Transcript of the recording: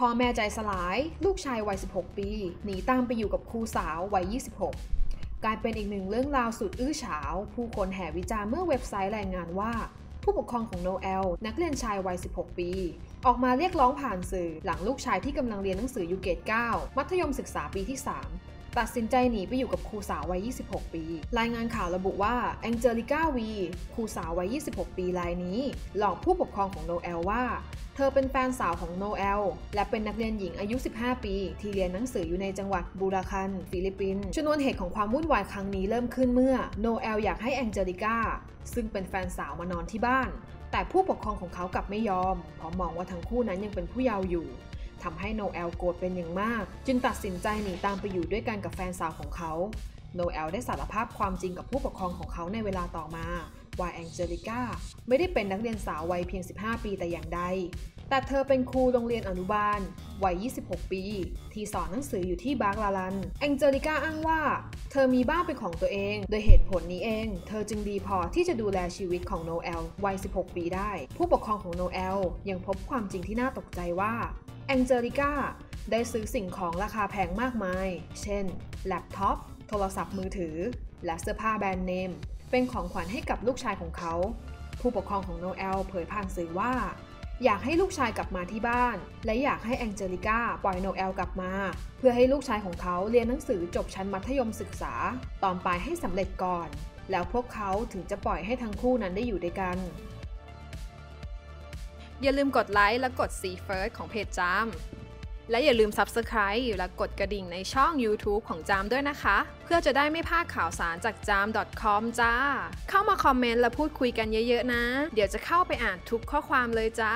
พ่อแม่ใจสลายลูกชายวัย 16 ปี หนีตามไปอยู่กับครูสาววัย 26 กลายเป็นอีกหนึ่งเรื่องราวสุดอื้อฉาว ผู้คนแห่วิจารณ์เมื่อเว็บไซต์รายงานว่า ผู้ปกครองของโนเอล นักเรียนชายวัย 16 ปี ออกมาเรียกร้องผ่านสื่อหลังลูกชายที่กำลังเรียนหนังสืออยู่เกรด9มัธยมศึกษาปีที่ 3ตัดสินใจหนีไปอยู่กับครูสาววัย 26 ปี รายงานข่าวระบุว่าแองเจลิก้าวี ครูสาววัย 26 ปีรายนี้ หลอกผู้ปกครองของโนเอลว่า เธอเป็นแฟนสาวของโนเอล และเป็นนักเรียนหญิงอายุ 15 ปี ที่เรียนหนังสืออยู่ในจังหวัดบูราคัน ฟิลิปปินส์ชนวนเหตุของความวุ่นวายครั้งนี้เริ่มขึ้นเมื่อโนเอลอยากให้แองเจลิก้าซึ่งเป็นแฟนสาวมานอนที่บ้าน แต่ผู้ปกครองของเขากลับไม่ยอม เพราะมองว่าทั้งคู่นั้นยังเป็นผู้เยาว์อยู่ทำให้โนเอลโกรธเป็นอย่างมาก จึงตัดสินใจหนีตามไปอยู่ด้วยกันกับแฟนสาวของเขาโนเอลได้สารภาพความจริงกับผู้ปกครองของเขาในเวลาต่อมาว่าแองเจลิก้าไม่ได้เป็นนักเรียนสาววัยเพียง 15 ปีแต่อย่างใด แต่เธอเป็นครูโรงเรียนอนุบาล วัย 26 ปี ที่สอนหนังสืออยู่ที่บาร์กลาลัน แองเจลิก้าอ้างว่า เธอมีบ้านเป็นของตัวเอง โดยเหตุผลนี้เอง เธอจึงดีพอที่จะดูแลชีวิตของโนเอล วัย 16 ปีได้ ผู้ปกครองของโนเอล ยังพบความจริงที่น่าตกใจว่า แองเจลิก้าได้ซื้อสิ่งของราคาแพงมากมาย เช่น แล็ปท็อป โทรศัพท์มือถือ และเสื้อผ้าแบรนด์เนม เป็นของขวัญให้กับลูกชายของเขา ผู้ปกครองของโนเอลเผยผ่านสื่อว่า อยากให้ลูกชายกลับมาที่บ้าน และอยากให้แองเจลิก้าปล่อยโนเอลกลับมา เพื่อให้ลูกชายของเขาเรียนหนังสือจบชั้นมัธยมศึกษา ตอนปลายให้สำเร็จก่อน แล้วพวกเขาถึงจะปล่อยให้ทั้งคู่นั้นได้อยู่ด้วยกัน อย่าลืมกดไลค์และกดซีเฟิร์สของเพจจาม และอย่าลืม Subscribe และกดกระดิ่งในช่อง YouTube ของจามด้วยนะคะ เพื่อจะได้ไม่พลาดข่าวสารจากจาม .com จ้า เข้ามาคอมเมนต์และพูดคุยกันเยอะๆนะ เดี๋ยวจะเข้าไปอ่านทุกข้อความเลยจ้า